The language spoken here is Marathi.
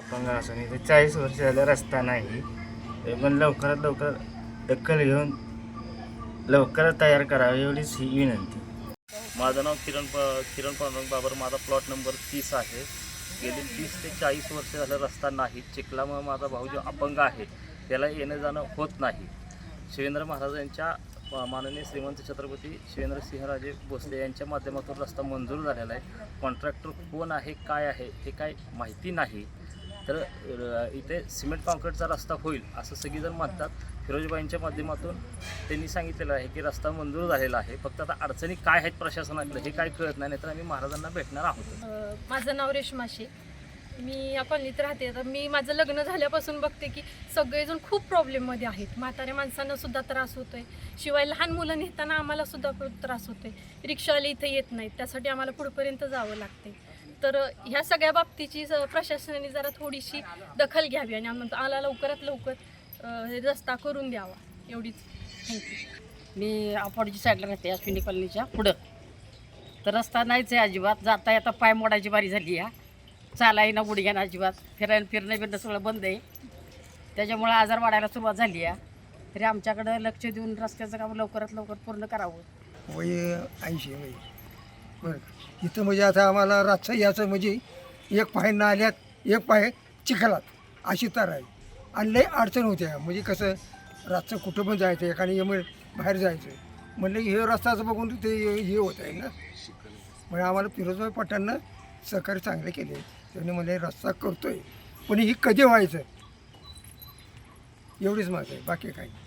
अपंग असून इथे चाळीस वर्ष झालं रस्ता नाही. ते पण लवकरात लवकर दखल घेऊन लवकरात तयार करावी एवढीच ही विनंती. माझं नाव किरण प किरण पांडुरंग बाबर. माझा प्लॉट नंबर तीस आहे. गेली तीस ते चाळीस वर्ष झालं रस्ता नाही. चिखलामुळे माझा भाऊ जो अपंग आहे त्याला येणं जाणं होत नाही. शिवेंद्र महाराजांच्या माननीय श्रीमंत छत्रपती शिवेंद्रसिंहराजे भोसले यांच्या माध्यमातून रस्ता मंजूर झालेला आहे. कॉन्ट्रॅक्टर कोण आहे काय आहे हे काय माहिती नाही. तर इथे सिमेंट कॉन्क्रीटचा रस्ता होईल असं सगळीजण म्हणतात फिरोजबाईंच्या माध्यमातून त्यांनी सांगितलेलं आहे की रस्ता मंजूर झालेला आहे. फक्त आता अडचणी काय आहेत प्रशासनाकडे हे काय कळत नाही नाहीतर आम्ही महाराजांना भेटणार आहोत. माझं नाव रेश्मा शेख. मी या कॉलनीत राहते. तर मी माझं लग्न झाल्यापासून बघते की सगळेजण खूप प्रॉब्लेममध्ये आहेत. म्हाताऱ्या माणसांना सुद्धा त्रास होतोय. शिवाय लहान मुलं नेताना आम्हाला सुद्धा खूप त्रास होतोय. रिक्षावाले इथे येत नाहीत. त्यासाठी आम्हाला पुढपर्यंत जावं लागते तर ह्या सगळ्या बाबतीची ज- प्रशासनाने जरा थोडीशी दखल घ्यावी आणि आम्हाला लवकरात लवकर हे रस्ता करून द्यावा. एवढीच थँक्यू मी अपोडची साईडला राहते अश्विनी कॉलनीच्या पुढं. तर रस्ता नाहीच आहे अजिबात. जाता येता पाय मोडायची बारी झाली या चालाय ना गुडघ्यानं अजिबात. फिरायला फिरणं बिरणं सगळं बंद आहे. त्याच्यामुळं आजार वाढायला सुरुवात झाली आहे तरी आमच्याकडं लक्ष देऊन रस्त्याचं काम लवकरात लवकर पूर्ण करावं. वय ऐंशी वय. इथं म्हणजे आता आम्हाला रातचं याचं म्हणजे एक पाय नाल्यात एक पाय चिखलात अशी तर आहे. आणि लई अडचण होत्या. म्हणजे कसं रातचं कुठं पण जायचं एखादी यम बाहेर जायचं. म्हणलं हे रस्ताचं बघून ते हे होत आहे ना. म्हणजे आम्हाला फिरोजभाई पठाणनं सहकार्य चांगले केले. त्यांनी म्हणले रस्ता करतोय. पण ही कधी व्हायचं? एवढीच माझं आहे. बाकी काही नाही.